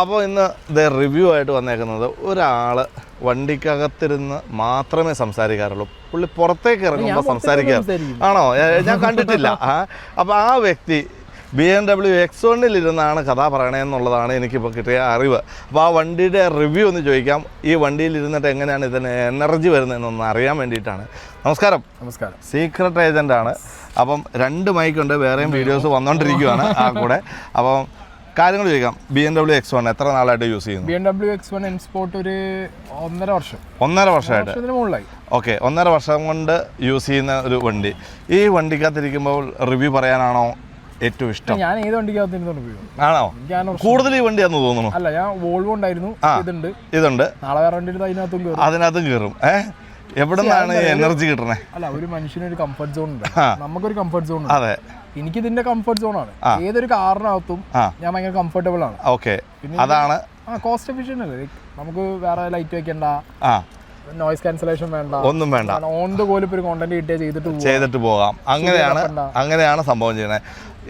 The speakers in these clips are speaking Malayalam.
അപ്പോൾ ഇന്ന് ഇത് റിവ്യൂ ആയിട്ട് വന്നേക്കുന്നത് ഒരാൾ വണ്ടിക്കകത്തിരുന്ന് മാത്രമേ സംസാരിക്കാറുള്ളൂ. പുള്ളി പുറത്തേക്ക് ഇറങ്ങുമ്പോൾ സംസാരിക്കാം. ആണോ? ഞാൻ കണ്ടിട്ടില്ല. ആ അപ്പോൾ ആ വ്യക്തി ബി എം ഡബ്ല്യു എക്സ് വണ്ണിലിരുന്നാണ് കഥ പറയണതെന്നുള്ളതാണ് എനിക്കിപ്പോൾ കിട്ടിയ അറിവ്. അപ്പോൾ ആ വണ്ടിയുടെ റിവ്യൂ ഒന്ന് ചോദിക്കാം. ഈ വണ്ടിയിൽ ഇരുന്നിട്ട് എങ്ങനെയാണ് ഇതിന് എനർജി വരുന്നതെന്നൊന്ന് അറിയാൻ വേണ്ടിയിട്ടാണ്. നമസ്കാരം. നമസ്കാരം. സീക്രട്ട് ഏജന്റ് ആണ്. അപ്പം രണ്ട് മൈക്കുണ്ട് വേറെയും വീഡിയോസ് വന്നുകൊണ്ടിരിക്കുകയാണ് ആ കൂടെ. അപ്പം കാര്യങ്ങൾ ചോദിക്കാം. B M W X one എത്ര നാളായിട്ട് യൂസ് ചെയ്യുന്നു? B M W X one M sport ഒരു ഒന്നര വർഷം. ഒന്നര വർഷമായിട്ട്. മുകളിലായി. ഓക്കെ ഒന്നര വർഷം കൊണ്ട് യൂസ് ചെയ്യുന്ന ഒരു വണ്ടി. ഈ വണ്ടിക്കകത്തിരിക്കുമ്പോൾ റിവ്യൂ പറയാനാണോ ഏറ്റവും ഇഷ്ടം? ഞാൻ ഏത് വണ്ടിക്കകത്തിരുന്നോണ്ട് ഉപയോഗം ആണോ? കൂടുതൽ ഈ വണ്ടി ആണെന്ന് തോന്നുന്നു. അല്ല ഞാൻ വോൾവോ ഉണ്ടായിരുന്നു. ഇതുണ്ട്. ഇതുണ്ട്. നാളെ വേറെ വണ്ടി അതിനകത്തും കയറും അതിനകത്തും കയറും ഏഹ് എവിടെ നിന്നാണ് എനർജി കിട്ടണേ? അല്ല ഒരു മനുഷ്യന് ഒരു കംഫർട്ട് സോൺ ഉണ്ട് നമുക്കൊരു കംഫർട്ട് സോൺ ഉണ്ട്. അതെ. എനിക്ക് ഇതിന്റെ കംഫർട്ട് സോൺ ആണ് ഏതൊരു കാറിനകത്തും ഞാൻ ഭയങ്കര കംഫർട്ടബിൾ ആണ്. ഓക്കെ. അതാണ് ആ കോസ്റ്റ് എഫിഷ്യന്റ് അല്ലേ? നമുക്ക് വേറെ ലൈറ്റ് വെക്കണ്ട. നോയിസ് ക്യാൻസലേഷൻ വേണ്ട. ഒന്നും വേണ്ട. ഓൺ ദ ഇപ്പൊ ഒരു കോണ്ടന്റ് കിട്ടിയ ചെയ്തിട്ട്. ചെയ്തിട്ട് പോകാം. അങ്ങനെയാണ് അങ്ങനെയാണ് സംഭവം ചെയ്യണേ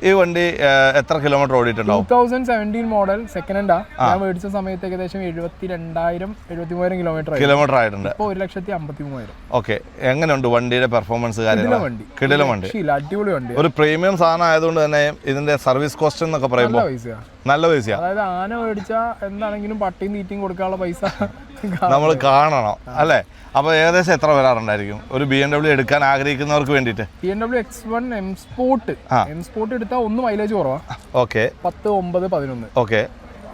ഈ വണ്ടി എത്ര കിലോമീറ്റർ ഓടിയിട്ടുണ്ടാവും? 2017 മോഡൽ സെക്കൻഡ് ഹാൻഡാ ഞാൻ മേടിച്ച സമയത്ത് ഏകദേശം എഴുപത്തി രണ്ടായിരം എഴുപത്തി മൂവായിരം കിലോമീറ്റർ കിലോമീറ്റർ ആയിട്ടുണ്ട്. ഇപ്പോൾ ഒരു ലക്ഷത്തി അമ്പത്തി മൂവായിരം ഓക്കെ. എങ്ങനെയുണ്ട് വണ്ടിയുടെ പെർഫോമൻസ് കാര്യങ്ങൾ വണ്ടി. കിടിലം വണ്ടി. അടിപൊളി വണ്ടി. ഒരു പ്രീമിയം സാധനം ആയതുകൊണ്ട് തന്നെ ഇതിന്റെ സർവീസ് കോസ്റ്റ് എന്നൊക്കെ നല്ല പറയുമ്പോൾ നല്ല പൈസ അതായത് ആന മേടിച്ച എന്താണെങ്കിലും പട്ടിയും തീറ്റയും കൊടുക്കാനുള്ള പൈസ നമ്മൾ കാണണം അല്ലേ? അപ്പൊ ഏകദേശം എത്ര വരാറുണ്ടായിരിക്കും? ഒരു ബി എം ഡബ്ല്യൂ എടുക്കാൻ ആഗ്രഹിക്കുന്നവർക്ക് വേണ്ടിട്ട് B M W X one M sport M sport എടുത്താൽ ഒന്ന് മൈലേജ് കുറവാ. ഓക്കെ പത്ത് ഒമ്പത് പതിനൊന്ന്. ഓക്കെ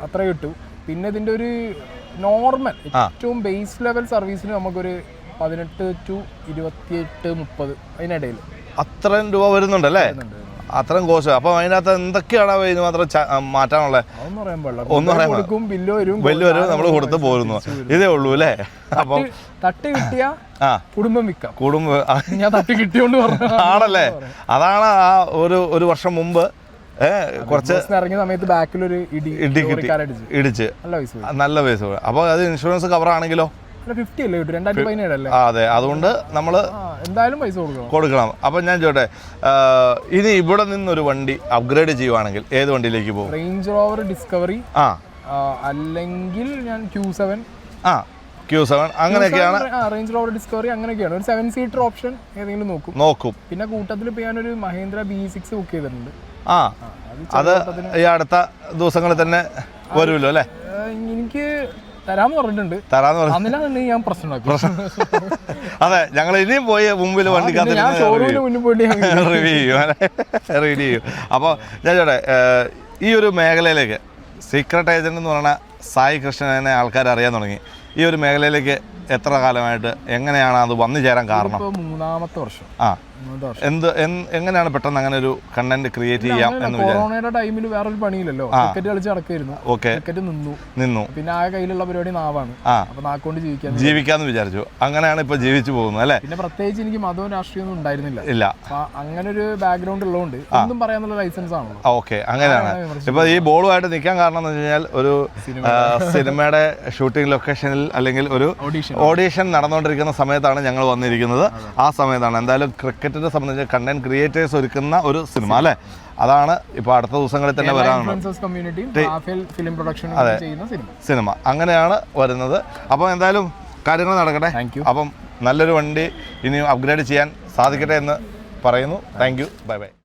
അത്ര കിട്ടും. പിന്നെ ഇതിന്റെ ഒരു നോർമൽ ഏറ്റവും ബേസ് ലെവൽ സർവീസിന് നമുക്കൊരു പതിനെട്ട് ടു ഇരുപത്തിയെട്ട് മുപ്പത് അതിനിടയിൽ. അത്രയും രൂപ വരുന്നുണ്ടല്ലേ? അത്രയും കോസ്റ്റ് അപ്പൊ അതിനകത്ത് എന്തൊക്കെയാണ് ഇതിന് മാത്രം മാറ്റാനുള്ളത് ഒന്നും പറയാൻ ബില്ല് വരും വലിയ വരും നമ്മൾ കൊടുത്ത് പോരുന്നു. ഇതേ ഉള്ളൂ അല്ലേ? അപ്പൊ തട്ടി കിട്ടിയ കുടുംബം വിൽക്കാം. കുടുംബം ഞാൻ തട്ട് കിട്ടിയോണ്ട് ആണല്ലേ? അതാണ് ആ ഒരു ഒരു വർഷം മുമ്പ് കുറച്ച് ഇറങ്ങിയ സമയത്ത് ബാക്കിൽ ഒരു ഇടി ഇടി കിട്ടി. ഇടിച്ച്. നല്ല പൈസ അപ്പൊ നല്ല പൈസ അപ്പോൾ അത് ഇൻഷുറൻസ് കവർ ആണെങ്കിലോ? അതെ. അതുകൊണ്ട് നമ്മൾ എന്തായാലും പൈസ കൊടുക്കണം. കൊടുക്കണം. അപ്പം ഞാൻ ചോട്ടെ ഇനി ഇവിടെ നിന്നൊരു വണ്ടി അപ്ഗ്രേഡ് ചെയ്യുവാണെങ്കിൽ ഏത് വണ്ടിയിലേക്ക് പോകും? റേഞ്ച് റോവർ ഡിസ്കവറി ആ. അല്ലെങ്കിൽ ഞാൻ ക്യൂ സെവൻ ആ ക്യൂ സെവൻ അങ്ങനെയൊക്കെയാണ്. റേഞ്ച് റോവർ ഡിസ്കവറി അങ്ങനെയൊക്കെയാണ്. ഒരു സെവൻ സീറ്റർ ഓപ്ഷൻ ഏതെങ്കിലും നോക്കും. നോക്കും. പിന്നെ കൂട്ടത്തിൽ ഇപ്പൊ ഞാനൊരു മഹേന്ദ്ര ബി സിക്സ് ബുക്ക് ചെയ്തിട്ടുണ്ട്. ആ അത് ഈ അടുത്ത ദിവസങ്ങളിൽ തന്നെ വരുമല്ലോ അല്ലേ? എനിക്ക് തരാന്ന് പറഞ്ഞിട്ടുണ്ട്. തരാന്ന് പറഞ്ഞു ഞാൻ പ്രശ്നം. ഉണ്ടാക്കും അതെ ഞങ്ങൾ ഇനിയും പോയി മുമ്പിൽ വണ്ടി റിവ്യൂ ചെയ്യും. ചെയ്യും. അപ്പോൾ ഞാൻ ചോട്ടെ ഈ ഒരു മേഖലയിലേക്ക് സീക്രട്ട് ഏജന്റ് എന്ന് പറയുന്ന സായി കൃഷ്ണനെ ആൾക്കാർ അറിയാൻ തുടങ്ങി. ഈ ഒരു മേഖലയിലേക്ക് എത്ര കാലമായിട്ട് എങ്ങനെയാണ് അത് വന്നു ചേരാൻ കാരണം? മൂന്നാമത്തെ വർഷം. ആ. എന്ത് എങ്ങനെയാണ് പെട്ടെന്ന് അങ്ങനെ ഒരു കണ്ടന്റ് ക്രിയേറ്റ് ചെയ്യാം എന്ന് കൊറോണയുടെ ടൈമിൽ വേറൊരു പണിയില്ലല്ലോ. ക്രിക്കറ്റ് കളിച്ച് നടക്കായിരുന്നു ഓക്കെ ക്രിക്കറ്റ് നിന്നു. നിന്നു. പിന്നെ ആ കയ്യിലുള്ള പരിപാടി നാവാണ്. അപ്പൊ നാക്കൊണ്ട് ജീവിക്കാൻ ജീവിക്കാന്ന് വിചാരിച്ചു. അങ്ങനെയാണ് ഇപ്പൊ ജീവിച്ചു പോകുന്നത് അല്ലേ? പിന്നെ പ്രത്യേകിച്ച് എനിക്ക് മതവും രാഷ്ട്രീയം ഒന്നും ഉണ്ടായിരുന്നില്ല. ഇല്ല. അങ്ങനെ ഒരു ബാക്ക്ഗ്രൗണ്ട് ഉള്ളതുകൊണ്ട് ഒന്നും പറയാനുള്ള ലൈസൻസ് ആണ് ഓക്കെ അങ്ങനെയാണ്. ഇപ്പൊ ഈ ബോളുമായിട്ട് നിൽക്കാൻ കാരണം എന്ന് വെച്ച് കഴിഞ്ഞാൽ ഒരു സിനിമയുടെ ഷൂട്ടിംഗ് ലൊക്കേഷനിൽ അല്ലെങ്കിൽ ഒരു ഓഡീഷൻ നടന്നുകൊണ്ടിരിക്കുന്ന സമയത്താണ് ഞങ്ങൾ വന്നിരിക്കുന്നത്. ആ സമയത്താണ്. എന്തായാലും ക്രിക്കറ്റിനെ സംബന്ധിച്ച് കണ്ടന്റ് ക്രിയേറ്റേഴ്സ് ഒരുക്കുന്ന ഒരു സിനിമ അല്ലേ? അതാണ് ഇപ്പൊ അടുത്ത ദിവസങ്ങളിൽ തന്നെ വരാനുള്ളത്. അതെ. സിനിമ. അങ്ങനെയാണ് വരുന്നത്. അപ്പോൾ എന്തായാലും കാര്യങ്ങൾ നടക്കട്ടെ. അപ്പം നല്ലൊരു വണ്ടി ഇനിയും അപ്ഗ്രേഡ് ചെയ്യാൻ സാധിക്കട്ടെ എന്ന് പറയുന്നു. Thank you bye bye